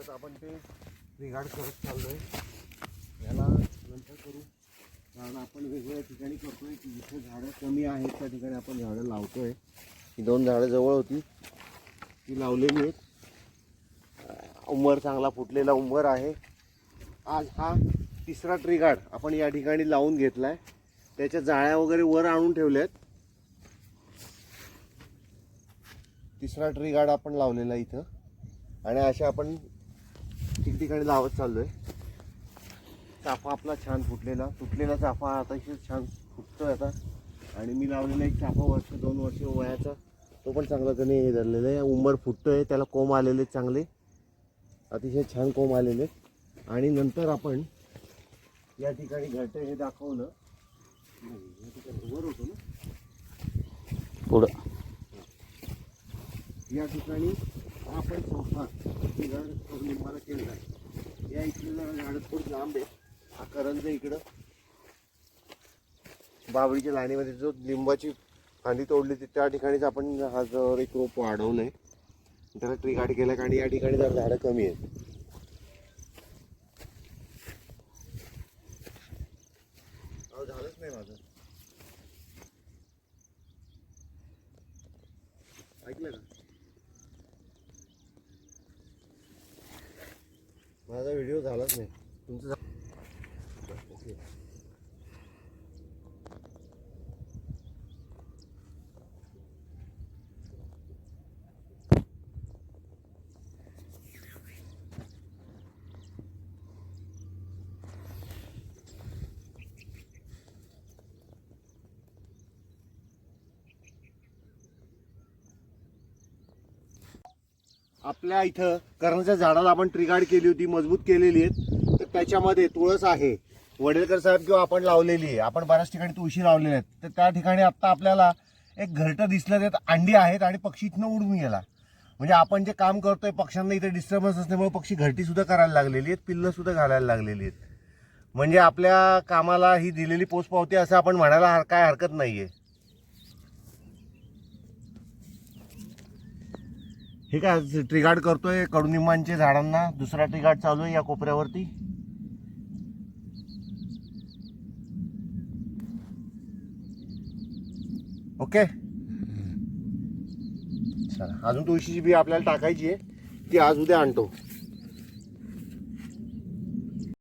सोबत आपण ते बिघाड करत चाललोय. आहे याला नंतर करू. कारण आपण वेगवेगळ्या ठिकाणी करतो आहे की जिथे झाडं कमी आहेत त्या ठिकाणी आपण झाडं लावतो आहे ही दोन झाडं जवळ होती. ती लावलेली आहेत. उंबर चांगला फुटलेला उंबर आहे. आज हा तिसरा ट्रीगार्ड आपण या ठिकाणी लावून घेतला आहे त्याच्या जाळ्या वगैरे वर आणून ठेवल्यात. तिसरा ट्रीगार्ड आपण लावलेला इथं. आणि अशा आपण ठिकठिकाणी लावत चाललोय. चाफा आपला छान फुटलेला. तुटलेला चाफा अतिशय छान फुटतोय आता. आणि मी लावलेला एक चाफा वर्ष दोन वर्ष वयाचा. तो पण चांगला त्याने हे धरलेला आहे. उंबर फुटतोय त्याला कोंब आलेले चांगले. अतिशय छान कोंब आलेले आहेत. आणि नंतर आपण या ठिकाणी घरटे हे दाखवलं. वर होतं ना पुढं. या ठिकाणी हा आपण चौथा झाड लिंबाला केलेला आहे या इथलं जरा झाड थोडं लांब आहे. हा करंज इकडं. बावळीच्या लाणीमध्ये जो लिंबाची फांदी तोडली ती त्या ठिकाणीच आपण हा जर एक रोप वाढवलं आहे त्याला ट्री गाठ केलं आणि या ठिकाणी जर झाडं कमी आहेत. झालंच नाही माझं. ऐकलं का? माझा व्हिडिओ झालाच नाही. तुमचं आपल्या इथं करण्याच्या झाडाला आपण ट्रिगार्ड केली होती मजबूत केलेली आहेत. तर त्याच्यामध्ये तुळस आहे. वडेलकर साहेब किंवा आपण लावलेली आहे. आपण बऱ्याच ठिकाणी तुळशी लावलेल्या आहेत. तर त्या ठिकाणी आत्ता आपल्याला एक घरटं दिसलं त्यात अंडी आहेत आणि पक्षी इथनं उडून गेला. म्हणजे आपण जे काम करतोय पक्ष्यांना इथे डिस्टर्बन्स असल्यामुळे पक्षी घरटीसुद्धा करायला लागलेली आहेत पिल्लंसुद्धा घालायला लागलेली आहेत. म्हणजे आपल्या कामाला ही दिलेली पोचपावती असं आपण म्हणायला हर- काय हरकत नाही आहे हे काय ट्रिगार्ड करतोय कडुनिंबांचे झाडांना. दुसरा ट्रिगार्ड चालू आहे या कोपऱ्यावरती. ओके. चला अजून तुळशीची बी आपल्याला टाकायची आहे. ती आज उद्या आणतो.